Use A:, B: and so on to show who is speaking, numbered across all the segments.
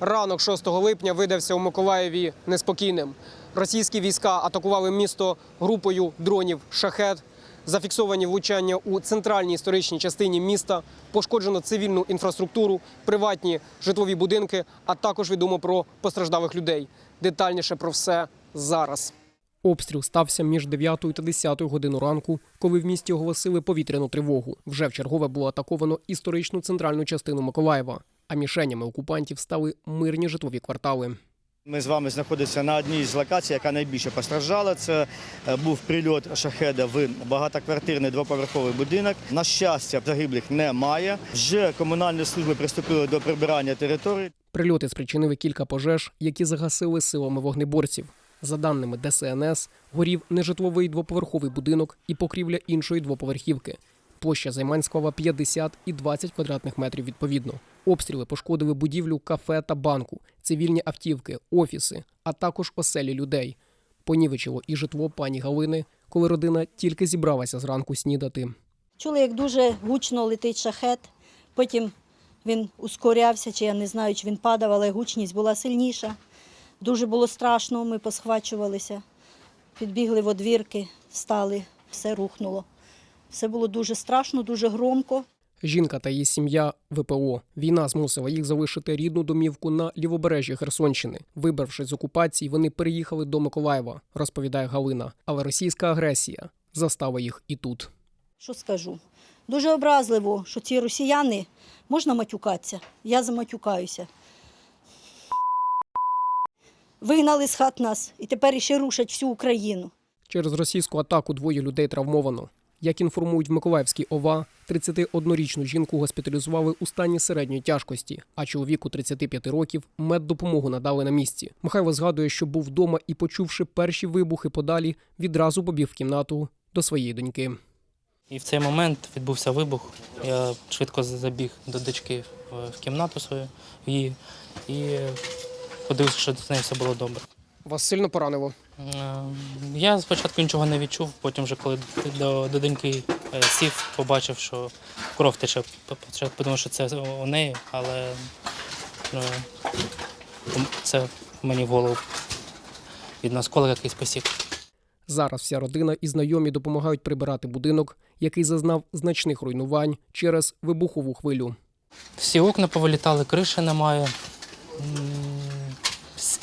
A: Ранок 6 липня видався у Миколаєві неспокійним. Російські війська атакували місто групою дронів шахет. Зафіксовані влучання у центральній історичній частині міста, пошкоджено цивільну інфраструктуру, приватні житлові будинки, а також відомо про постраждалих людей. Детальніше про все зараз. Обстріл стався між 9 та 10 годину ранку, коли в місті оголосили повітряну тривогу. Вже в чергове було атаковано історичну центральну частину Миколаєва. А мішенями окупантів стали мирні житлові квартали.
B: Ми з вами знаходимося на одній з локацій, яка найбільше постраждала. Це е, був прильот шахеда в багатоквартирний двоповерховий будинок. На щастя, загиблих немає. Вже комунальні служби приступили до прибирання території.
A: Прильоти спричинили кілька пожеж, які загасили силами вогнеборців. За даними ДСНС, горів нежитловий двоповерховий будинок і покрівля іншої двоповерхівки. Площа займань склала 50 і 20 квадратних метрів відповідно. Обстріли пошкодили будівлю, кафе та банку, цивільні автівки, офіси, а також оселі людей. Понівечило і житло пані Галини, коли родина тільки зібралася зранку снідати.
C: Чули, як дуже гучно летить шахет. Потім він ускорявся, чи я не знаю, чи він падав, але гучність була сильніша. Дуже було страшно, ми посхвачувалися, підбігли в одвірки, стали, все рухнуло. Все було дуже страшно, дуже громко.
A: Жінка та її сім'я ВПО. Війна змусила їх залишити рідну домівку на лівобережжі Херсонщини. Вибравшись з окупації, вони переїхали до Миколаєва, розповідає Галина. Але російська агресія застала їх і тут.
C: Що скажу? Дуже образливо, що ці росіяни можна матюкатися. Я заматюкаюся. Вигнали з хат нас і тепер іще рушать всю Україну.
A: Через російську атаку двоє людей травмовано. Як інформують в Миколаївській ОВА, 31-річну жінку госпіталізували у стані середньої тяжкості, а чоловіку 35 років меддопомогу надали на місці. Михайло згадує, що був вдома і, почувши перші вибухи подалі, відразу побіг в кімнату до своєї доньки.
D: І в цей момент відбувся вибух. Я швидко забіг до дочки в- кімнату свою її і подивився, що з нею все було добре.
A: Вас сильно поранило?
D: Е, Я спочатку нічого не відчув, потім, вже коли до, до доньки е, сів, побачив, що кров тече. Спочатку подумав, що це у неї, але е, це мені в голову від осколок якийсь посік.
A: Зараз вся родина і знайомі допомагають прибирати будинок, який зазнав значних руйнувань через вибухову хвилю.
D: Всі окна повилітали, криші немає.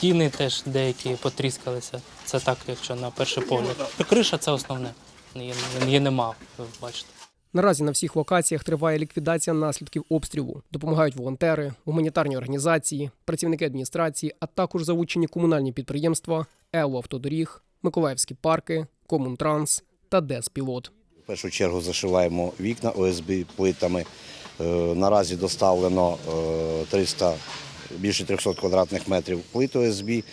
D: Стіни теж деякі потріскалися. Це так, якщо на перший погляд. Криша це основне. Її, її нема, бачите.
A: Наразі на всіх локаціях триває ліквідація наслідків обстрілу. Допомагають волонтери, гуманітарні організації, працівники адміністрації, а також залучені комунальні підприємства, ЕО автодоріг, Миколаївські парки, Комунтранс та Деспілот.
E: В першу чергу зашиваємо вікна ОСБ плитами. Е, Наразі доставлено е, 300, більше 300 квадратних метрів плит ОСБ. Е,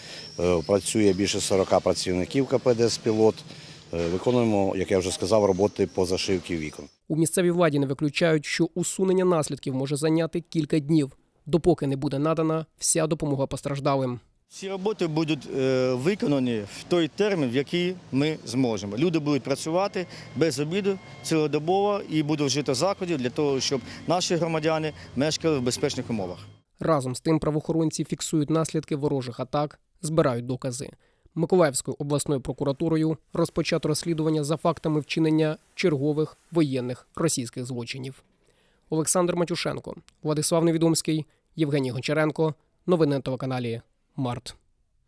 E: Працює більше 40 працівників КПД «Спілот». Е, Виконуємо, як я вже сказав, роботи по зашивці вікон.
A: У місцевій владі не виключають, що усунення наслідків може зайняти кілька днів, допоки не буде надана вся допомога постраждалим.
B: Всі роботи будуть е, виконані в той термін, в який ми зможемо. Люди будуть працювати без обіду цілодобово і будуть вжити заходів для того, щоб наші громадяни мешкали в безпечних умовах.
A: Разом з тим правоохоронці фіксують наслідки ворожих атак, збирають докази. Миколаївською обласною прокуратурою розпочато розслідування за фактами вчинення чергових воєнних російських злочинів. Олександр Матюшенко, Владислав Невідомський, Євгеній Гончаренко. Новини на телеканалі Март.